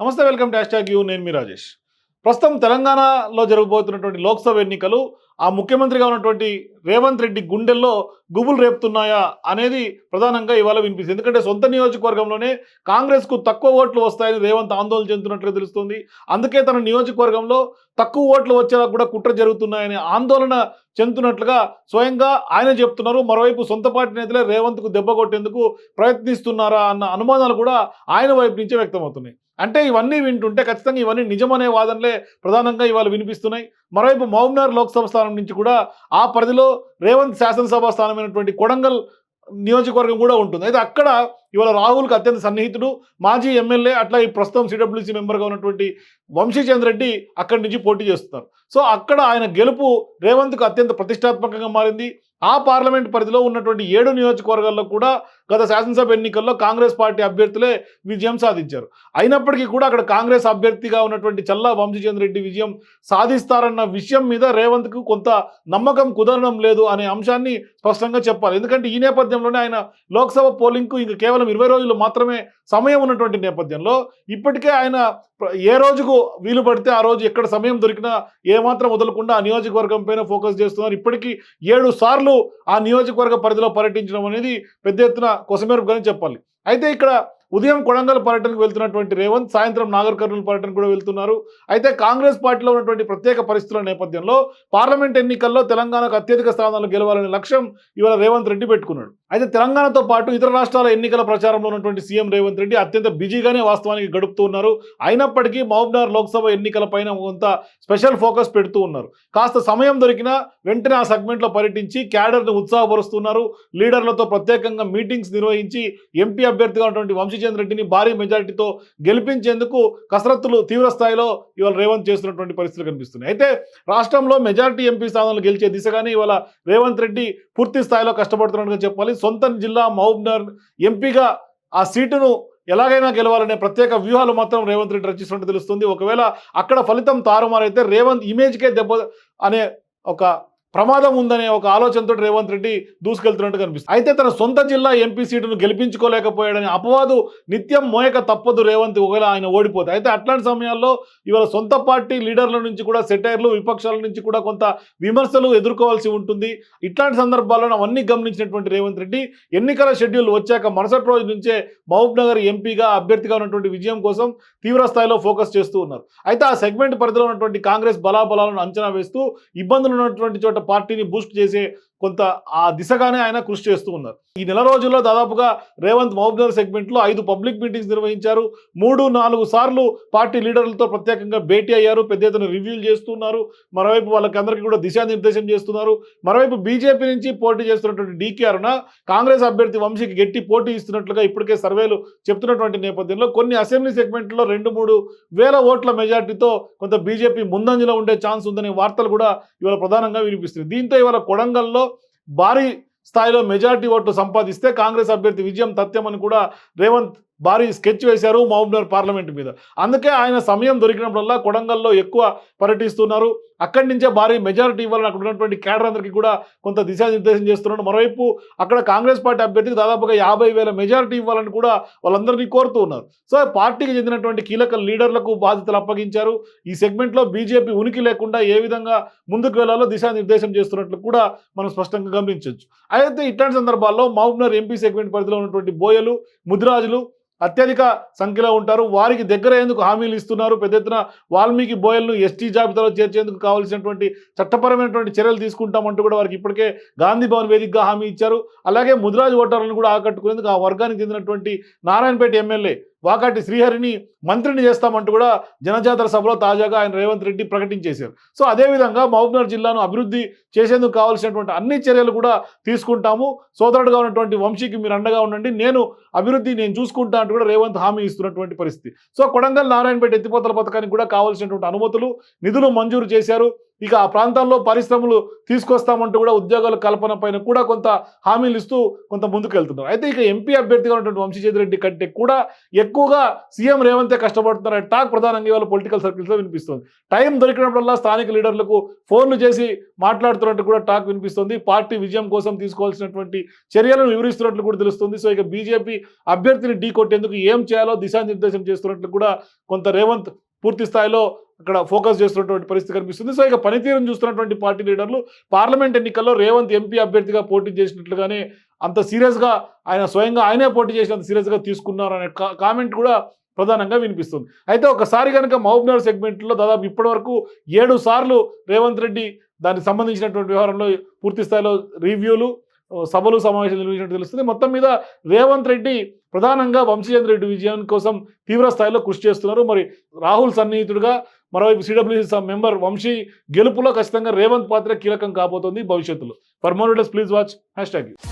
నమస్తే welcome dash hash you. నేను మీ రాజేష్. ప్రస్తుతం తెలంగాణలో జరగబోతున్నటువంటి లోక్సభ ఎన్నికలు ఆ ముఖ్యమంత్రిగా ఉన్నటువంటి రేవంత్ రెడ్డి గుండెల్లో గుబులు రేపుతున్నాయా అనేది ప్రధానంగా ఇవాళ వినిపిస్తుంది. ఎందుకంటే సొంత నియోజకవర్గంలోనే కాంగ్రెస్కు తక్కువ ఓట్లు వస్తాయని రేవంత్ ఆందోళన చెందుతున్నట్లు తెలుస్తుంది. అందుకే తన నియోజకవర్గంలో తక్కువ ఓట్లు వచ్చేలా కూడా కుట్ర జరుగుతున్నాయని ఆందోళన చెందుతున్నట్లుగా స్వయంగా ఆయన చెప్తున్నారు. మరోవైపు సొంత పార్టీ నేతలే రేవంత్కు దెబ్బ కొట్టేందుకు ప్రయత్నిస్తున్నారా అన్న అనుమానాలు కూడా ఆయన వైపు నుంచే వ్యక్తమవుతున్నాయి. అంటే ఇవన్నీ వింటుంటే ఖచ్చితంగా ఇవన్నీ నిజమనే వాదనలే ప్రధానంగా ఇవాళ వినిపిస్తున్నాయి. మరోవైపు మౌమ్నార్ లోక్సభ స్థానం నుంచి కూడా ఆ పరిధిలో రేవంత్ శాసనసభ స్థానమైనటువంటి కొడంగల్ నియోజకవర్గం కూడా ఉంటుంది. అయితే అక్కడ ఇవాళ రాహుల్కి అత్యంత సన్నిహితుడు మాజీ ఎమ్మెల్యే అట్లా ఈ ప్రస్తుతం సిడబ్ల్యూసీ మెంబర్గా ఉన్నటువంటి వంశీచంద్ర రెడ్డి అక్కడి నుంచి పోటీ చేస్తున్నారు. సో అక్కడ ఆయన గెలుపు రేవంత్కు అత్యంత ప్రతిష్టాత్మకంగా మారింది. ఆ పార్లమెంట్ పరిధిలో ఉన్నటువంటి ఏడు నియోజకవర్గాల్లో కూడా గత శాసనసభ ఎన్నికల్లో కాంగ్రెస్ పార్టీ అభ్యర్థులే విజయం సాధించారు. అయినప్పటికీ కూడా అక్కడ కాంగ్రెస్ అభ్యర్థిగా ఉన్నటువంటి చల్లా వంశీచంద్ర రెడ్డి విజయం సాధిస్తారన్న విషయం మీద రేవంత్కు కొంత నమ్మకం కుదరడం లేదు అనే అంశాన్ని స్పష్టంగా చెప్పాలి. ఎందుకంటే ఈ నేపథ్యంలోనే ఆయన లోక్సభ పోలింగ్కు ఇంక కేవలం ఇరవై రోజులు మాత్రమే సమయం ఉన్నటువంటి నేపథ్యంలో ఇప్పటికే ఆయన ఏ రోజుకు వీలు పడితే ఆ రోజు ఎక్కడ సమయం దొరికినా ఏమాత్రం వదలకుండా ఆ నియోజకవర్గం పైన ఫోకస్ చేస్తున్నారు. ఇప్పటికీ ఏడు సార్లు ఆ నియోజకవర్గ పరిధిలో పర్యటించడం అనేది పెద్ద ఎత్తున కొసమెరుపుగానే చెప్పాలి. అయితే ఇక్కడ ఉదయం కొడంగల్ పర్యటనకు వెళ్తున్నటువంటి రేవంత్ సాయంత్రం నాగర్ కర్నూలు పర్యటన కూడా వెళ్తున్నారు. అయితే కాంగ్రెస్ పార్టీలో ఉన్నటువంటి ప్రత్యేక పరిస్థితుల నేపథ్యంలో పార్లమెంట్ ఎన్నికల్లో తెలంగాణకు అత్యధిక స్థానాలు గెలవాలనే లక్ష్యం ఇవాళ రేవంత్ రెడ్డి పెట్టుకున్నాడు. అయితే తెలంగాణతో పాటు ఇతర రాష్ట్రాల ఎన్నికల ప్రచారంలో ఉన్నటువంటి సీఎం రేవంత్ రెడ్డి అత్యంత బిజీగానే వాస్తవానికి గడుపుతూ ఉన్నారు. అయినప్పటికీ మహబూబ్నగర్ లోక్సభ ఎన్నికల పైన కొంత స్పెషల్ ఫోకస్ పెడుతూ ఉన్నారు. కాస్త సమయం దొరికినా వెంటనే ఆ సెగ్మెంట్లో పర్యటించి క్యాడర్ను ఉత్సాహపరుస్తున్నారు. లీడర్లతో ప్రత్యేకంగా మీటింగ్స్ నిర్వహించి ఎంపీ అభ్యర్థిగా ఉన్నటువంటి వంశీచంద్ర రెడ్డిని భారీ మెజారిటీతో గెలిపించేందుకు కసరత్తులు తీవ్ర స్థాయిలో ఇవాళ రేవంత్ చేస్తున్నటువంటి పరిస్థితులు కనిపిస్తున్నాయి. అయితే రాష్ట్రంలో మెజారిటీ ఎంపీ స్థానాలు గెలిచే దిశగానే ఇవాళ రేవంత్ రెడ్డి పూర్తి స్థాయిలో కష్టపడుతున్నట్టుగా చెప్పాలి. సొంత జిల్లా మహబూబ్నగర్ ఎంపీగా ఆ సీటును ఎలాగైనా గెలవాలనే ప్రత్యేక వ్యూహాలు మాత్రం రేవంత్ రెడ్డి రచిస్తున్నట్టు తెలుస్తుంది. ఒకవేళ అక్కడ ఫలితం తారుమారైతే రేవంత్ ఇమేజ్కే దెబ్బ అనే ఒక ప్రమాదం ఉందనే ఒక ఆలోచనతో రేవంత్ రెడ్డి దూసుకెళ్తున్నట్టు కనిపిస్తుంది. అయితే తన సొంత జిల్లా ఎంపీ సీటును గెలిపించుకోలేకపోయాడని అపవాదు నిత్యం మోయక తప్పదు రేవంత్ ఒకవేళ ఆయన ఓడిపోతే. అయితే అట్లాంటి సమయాల్లో ఇవాళ సొంత పార్టీ లీడర్ల నుంచి కూడా సెటైర్లు విపక్షాల నుంచి కూడా కొంత విమర్శలు ఎదుర్కోవాల్సి ఉంటుంది. ఇట్లాంటి సందర్భాల్లో అవన్నీ గమనించినటువంటి రేవంత్ రెడ్డి ఎన్నికల షెడ్యూల్ వచ్చాక మరుసటి రోజు నుంచే మహబూబ్ నగర్ ఎంపీగా అభ్యర్థిగా ఉన్నటువంటి విజయం కోసం తీవ్ర స్థాయిలో ఫోకస్ చేస్తూ ఉన్నారు. అయితే ఆ సెగ్మెంట్ పరిధిలో ఉన్నటువంటి కాంగ్రెస్ బలాబలాలను అంచనా వేస్తూ ఇబ్బందులు ఉన్నటువంటి చోట పార్టీని బూస్ట్ చేసే కొంత ఆ దిశగానే ఆయన కృషి చేస్తూ ఉన్నారు. ఈ నెల రోజుల్లో దాదాపుగా రేవంత్ మహబూబ్నగర్ సెగ్మెంట్లో ఐదు పబ్లిక్ మీటింగ్స్ నిర్వహించారు. మూడు నాలుగు సార్లు పార్టీ లీడర్లతో ప్రత్యేకంగా భేటీ అయ్యారు. పెద్ద ఎత్తున రివ్యూలు చేస్తున్నారు. మరోవైపు వాళ్ళకి అందరికీ కూడా దిశానిర్దేశం చేస్తున్నారు. మరోవైపు బీజేపీ నుంచి పోటీ చేస్తున్నటువంటి డీకే అరుణ కాంగ్రెస్ అభ్యర్థి వంశీకి గట్టి పోటీ ఇస్తున్నట్లుగా ఇప్పటికే సర్వేలు చెప్తున్నటువంటి నేపథ్యంలో కొన్ని అసెంబ్లీ సెగ్మెంట్లో రెండు మూడు వేల ఓట్ల మెజార్టీతో కొంత బీజేపీ ముందంజలో ఉండే ఛాన్స్ ఉందనే వార్తలు కూడా ఇవాళ ప్రధానంగా వినిపిస్తుంది దీంతో ఇవాళ కొడంగల్లో భారీ స్థాయిలో మెజార్టీ ఓట్లు సంపాదిస్తే కాంగ్రెస్ అభ్యర్థి విజయం తథ్యమని కూడా రేవంత్ భారీ స్కెచ్ వేశారు మహబూబ్నగర్ పార్లమెంట్ మీద. అందుకే ఆయన సమయం దొరికినప్పుడల్లా కొడంగల్లో ఎక్కువ పర్యటిస్తున్నారు. అక్కడి నుంచే భారీ మెజారిటీ ఇవ్వాలని అక్కడ ఉన్నటువంటి కేడర్ అందరికీ కూడా కొంత దిశానిర్దేశం చేస్తున్నాడు. మరోవైపు అక్కడ కాంగ్రెస్ పార్టీ అభ్యర్థికి దాదాపుగా యాభై వేల మెజారిటీ ఇవ్వాలని కూడా వాళ్ళందరినీ కోరుతూ ఉన్నారు. సో పార్టీకి చెందినటువంటి కీలక లీడర్లకు బాధ్యతలు అప్పగించారు. ఈ సెగ్మెంట్లో బీజేపీ ఉనికి లేకుండా ఏ విధంగా ముందుకు వెళ్ళాలో దిశానిర్దేశం చేస్తున్నట్లు కూడా మనం స్పష్టంగా గమనించవచ్చు అయితే ఇట్లాంటి సందర్భాల్లో మహబూబ్నగర్ ఎంపీ సెగ్మెంట్ పరిధిలో ఉన్నటువంటి బోయలు ముదిరాజులు అత్యధిక సంఖ్యలో ఉంటారు. వారికి దగ్గర ఎందుకు హామీలు ఇస్తున్నారు? పెద్ద ఎత్తున వాల్మీకి బోయల్ను ఎస్టీ జాబితాలో చేర్చేందుకు కావాల్సినటువంటి చట్టపరమైనటువంటి చర్యలు తీసుకుంటామంటూ కూడా వారికి ఇప్పటికే గాంధీ భవన్ వేదికగా హామీ ఇచ్చారు. అలాగే ముదిరాజు ఓటర్లను కూడా ఆకట్టుకునేందుకు ఆ వర్గానికి చెందినటువంటి నారాయణపేట ఎమ్మెల్యే వాకాటి శ్రీహరిని మంత్రిని చేస్తామంటూ కూడా జనజాతర సభలో తాజాగా ఆయన రేవంత్ రెడ్డి ప్రకటించేశారు. సో అదేవిధంగా మహబూబ్నగర్ జిల్లాను అభివృద్ధి చేసేందుకు కావాల్సినటువంటి అన్ని చర్యలు కూడా తీసుకుంటాము. సోదరుడుగా ఉన్నటువంటి వంశీకి మీరు అండగా ఉండండి. నేను అభివృద్ధి నేను చూసుకుంటా అంటూ కూడా రేవంత్ హామీ ఇస్తున్నటువంటి పరిస్థితి. సో కొడంగల్ నారాయణపేట ఎత్తిపోతల పథకానికి కూడా కావాల్సినటువంటి అనుమతులు నిధులు మంజూరు చేశారు. ఇక ఆ ప్రాంతాల్లో పరిశ్రమలు తీసుకొస్తామంటూ కూడా ఉద్యోగాల కల్పన పైన కూడా కొంత హామీలు ఇస్తూ కొంత ముందుకెళ్తున్నారు. అయితే ఇక ఎంపీ అభ్యర్థిగా ఉన్నటువంటి వంశీచేతి రెడ్డి కంటే కూడా ఎక్కువగా సీఎం రేవంతే కష్టపడుతున్నారనే టాక్ ప్రధానంగా ఇవాళ పొలిటికల్ సర్కిల్స్లో వినిపిస్తుంది. టైం దొరికినప్పుడల్లా స్థానిక లీడర్లకు ఫోన్లు చేసి మాట్లాడుతున్నట్టు కూడా టాక్ వినిపిస్తుంది. పార్టీ విజయం కోసం తీసుకోవాల్సినటువంటి చర్యలను వివరిస్తున్నట్లు కూడా తెలుస్తుంది. సో ఇక బీజేపీ అభ్యర్థిని ఢీ కొట్టేందుకు ఏం చేయాలో దిశానిర్దేశం చేస్తున్నట్లు కూడా కొంత రేవంత్ పూర్తి స్థాయిలో అక్కడ ఫోకస్ చేస్తున్నటువంటి పరిస్థితి కనిపిస్తుంది. సో ఇక పనితీరును చూస్తున్నటువంటి పార్టీ లీడర్లు పార్లమెంట్ ఎన్నికల్లో రేవంత్ ఎంపీ అభ్యర్థిగా పోటీ చేసినట్లుగానే అంత సీరియస్గా ఆయన స్వయంగా ఆయనే పోటీ చేసినంత సీరియస్గా తీసుకున్నారు అనే కామెంట్ కూడా ప్రధానంగా వినిపిస్తుంది. అయితే ఒకసారి కనుక మహబూబ్నగర్ సెగ్మెంట్లో దాదాపు ఇప్పటివరకు ఏడు సార్లు రేవంత్ రెడ్డి దానికి సంబంధించినటువంటి వ్యవహారంలో పూర్తి స్థాయిలో రివ్యూలు సభలు సమావేశాలు నిర్వహించినట్టు తెలుస్తుంది. మొత్తం మీద రేవంత్ రెడ్డి ప్రధానంగా వంశీచంద్ర రెడ్డి విజయం కోసం తీవ్ర స్థాయిలో కృషి చేస్తున్నారు. మరి రాహుల్ సన్నిహితుడుగా మరోవైపు సిడబ్ల్యూసీ మెంబర్ వంశీ గెలుపులో ఖచ్చితంగా రేవంత్ పాత్ర కీలకం కాబోతోంది భవిష్యత్తులో. For more please watch hash tag